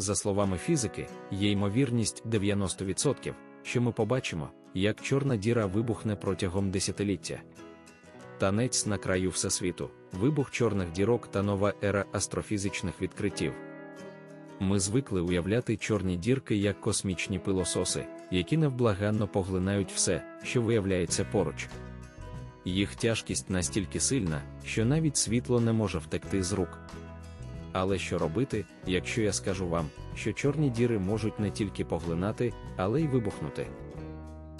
За словами фізики, є ймовірність 90%, що ми побачимо, як чорна діра вибухне протягом десятиліття. Танець на краю Всесвіту, вибух чорних дірок та нова ера астрофізичних відкриттів. Ми звикли уявляти чорні дірки як космічні пилососи, які невблаганно поглинають все, що виявляється поруч. Їх тяжкість настільки сильна, що навіть світло не може втекти з рук. Але що робити, якщо я скажу вам, що чорні діри можуть не тільки поглинати, але й вибухнути?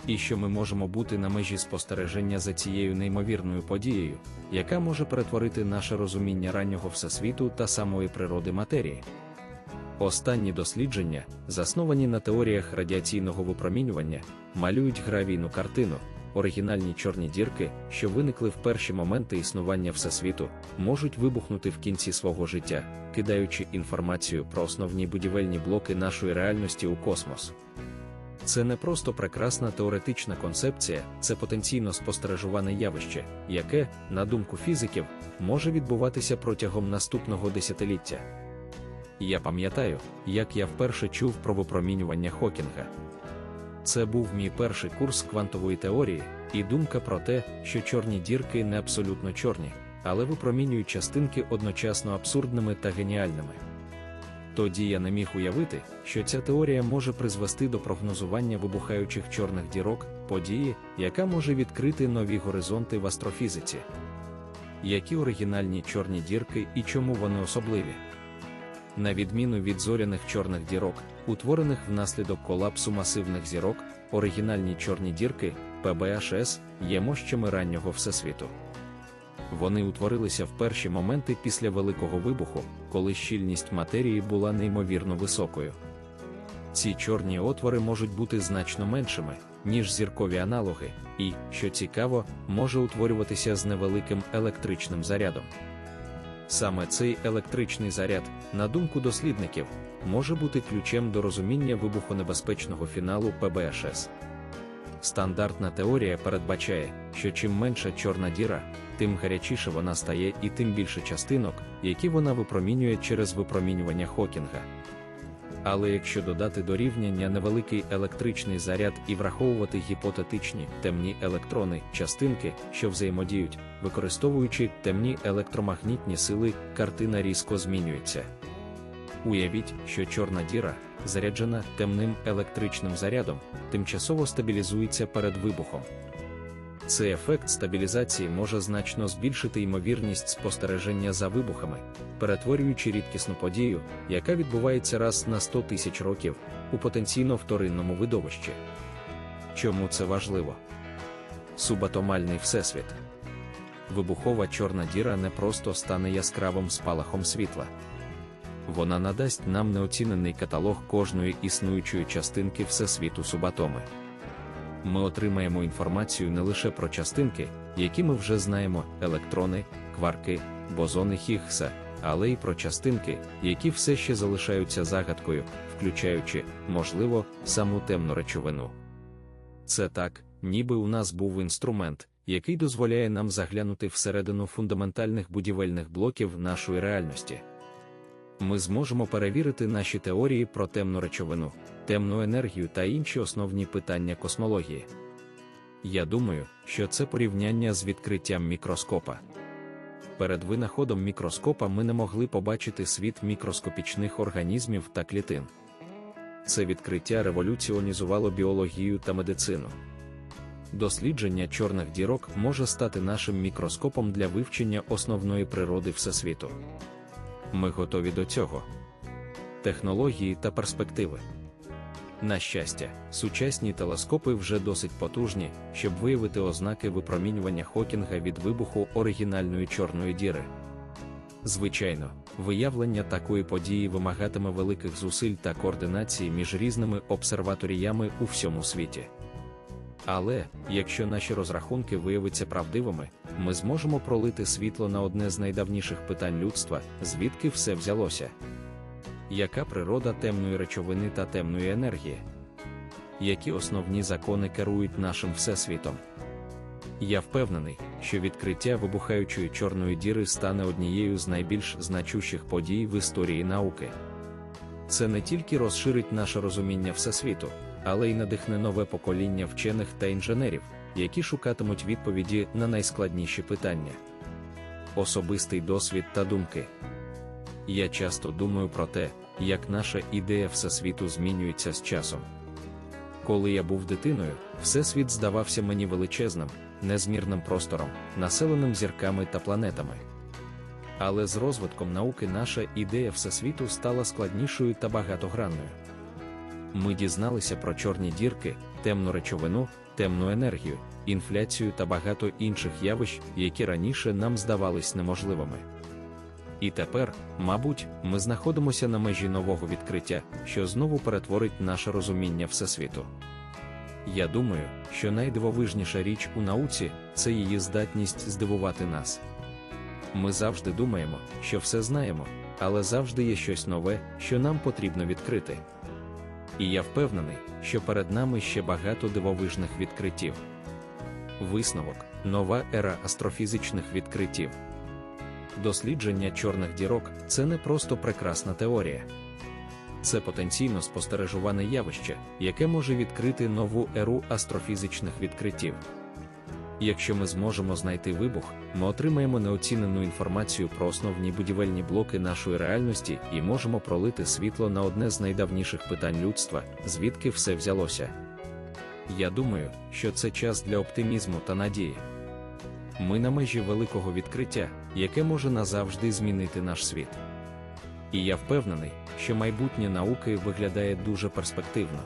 І що ми можемо бути на межі спостереження за цією неймовірною подією, яка може перетворити наше розуміння раннього всесвіту та самої природи матерії? Останні дослідження, засновані на теоріях радіаційного випромінювання, малюють гравійну картину. Оригінальні чорні дірки, що виникли в перші моменти існування Всесвіту, можуть вибухнути в кінці свого життя, кидаючи інформацію про основні будівельні блоки нашої реальності у космос. Це не просто прекрасна теоретична концепція, це потенційно спостережуване явище, яке, на думку фізиків, може відбуватися протягом наступного десятиліття. Я пам'ятаю, як я вперше чув про випромінювання Хокінга. Це був мій перший курс квантової теорії, і думка про те, що чорні дірки не абсолютно чорні, але випромінюють частинки одночасно абсурдними та геніальними. Тоді я не міг уявити, що ця теорія може призвести до прогнозування вибухаючих чорних дірок, події, яка може відкрити нові горизонти в астрофізиці. Які оригінальні чорні дірки і чому вони особливі? На відміну від зоряних чорних дірок, утворених внаслідок колапсу масивних зірок, оригінальні чорні дірки ПБХС є мощами раннього всесвіту. Вони утворилися в перші моменти після Великого вибуху, коли щільність матерії була неймовірно високою. Ці чорні отвори можуть бути значно меншими, ніж зіркові аналоги, і, що цікаво, може утворюватися з невеликим електричним зарядом. Саме цей електричний заряд, на думку дослідників, може бути ключем до розуміння вибухонебезпечного фіналу ПБШС. Стандартна теорія передбачає, що чим менша чорна діра, тим гарячіше вона стає і тим більше частинок, які вона випромінює через випромінювання Хокінга. Але якщо додати до рівняння невеликий електричний заряд і враховувати гіпотетичні темні електрони, частинки, що взаємодіють, використовуючи темні електромагнітні сили, картина різко змінюється. Уявіть, що чорна діра, заряджена темним електричним зарядом, тимчасово стабілізується перед вибухом. Цей ефект стабілізації може значно збільшити ймовірність спостереження за вибухами, перетворюючи рідкісну подію, яка відбувається раз на 100 тисяч років, у потенційно вторинному видовищі. Чому це важливо? Субатомальний всесвіт. Вибухова чорна діра не просто стане яскравим спалахом світла. Вона надасть нам неоцінений каталог кожної існуючої частинки всесвіту субатоми ми отримаємо інформацію не лише про частинки, які ми вже знаємо, електрони, кварки, бозони Хіггса, але й про частинки, які все ще залишаються загадкою, включаючи, можливо, саму темну речовину. Це так, ніби у нас був інструмент, який дозволяє нам заглянути всередину фундаментальних будівельних блоків нашої реальності ми зможемо перевірити наші теорії про темну речовину, темну енергію та інші основні питання космології. Я думаю, що це порівняння з відкриттям мікроскопа. Перед винаходом мікроскопа ми не могли побачити світ мікроскопічних організмів та клітин. Це відкриття революціонізувало біологію та медицину. Дослідження чорних дірок може стати нашим мікроскопом для вивчення основної природи Всесвіту. Ми готові до цього. Технології та перспективи. На щастя, сучасні телескопи вже досить потужні, щоб виявити ознаки випромінювання Хокінга від вибуху оригінальної чорної діри. Звичайно, виявлення такої події вимагатиме великих зусиль та координації між різними обсерваторіями у всьому світі. Але, якщо наші розрахунки виявляться правдивими, ми зможемо пролити світло на одне з найдавніших питань людства, звідки все взялося. Яка природа темної речовини та темної енергії? Які основні закони керують нашим всесвітом? Я впевнений, що відкриття вибухаючої чорної діри стане однією з найбільш значущих подій в історії науки. це не тільки розширить наше розуміння Всесвіту, але й надихне нове покоління вчених та інженерів, які шукатимуть відповіді на найскладніші питання. Особистий досвід та думки. Я часто думаю про те, як наша ідея Всесвіту змінюється з часом. Коли я був дитиною, Всесвіт здавався мені величезним, незмірним простором, населеним зірками та планетами. Але з розвитком науки наша ідея Всесвіту стала складнішою та багатогранною. Ми дізналися про чорні дірки, темну речовину, темну енергію, інфляцію та багато інших явищ, які раніше нам здавались неможливими. І тепер, мабуть, ми знаходимося на межі нового відкриття, що знову перетворить наше розуміння Всесвіту. Я думаю, що найдивовижніша річ у науці це її здатність здивувати нас. Ми завжди думаємо, що все знаємо, але завжди є щось нове, що нам потрібно відкрити. І я впевнений, що перед нами ще багато дивовижних відкриттів. Висновок нова ера астрофізичних відкриттів. Дослідження чорних дірок це не просто прекрасна теорія. Це потенційно спостережуване явище, яке може відкрити нову еру астрофізичних відкриттів. Якщо ми зможемо знайти вибух, ми отримаємо неоцінену інформацію про основні будівельні блоки нашої реальності і можемо пролити світло на одне з найдавніших питань людства, звідки все взялося. Я думаю, що це час для оптимізму та надії. Ми на межі великого відкриття, яке може назавжди змінити наш світ. І я впевнений, що майбутнє науки виглядає дуже перспективно.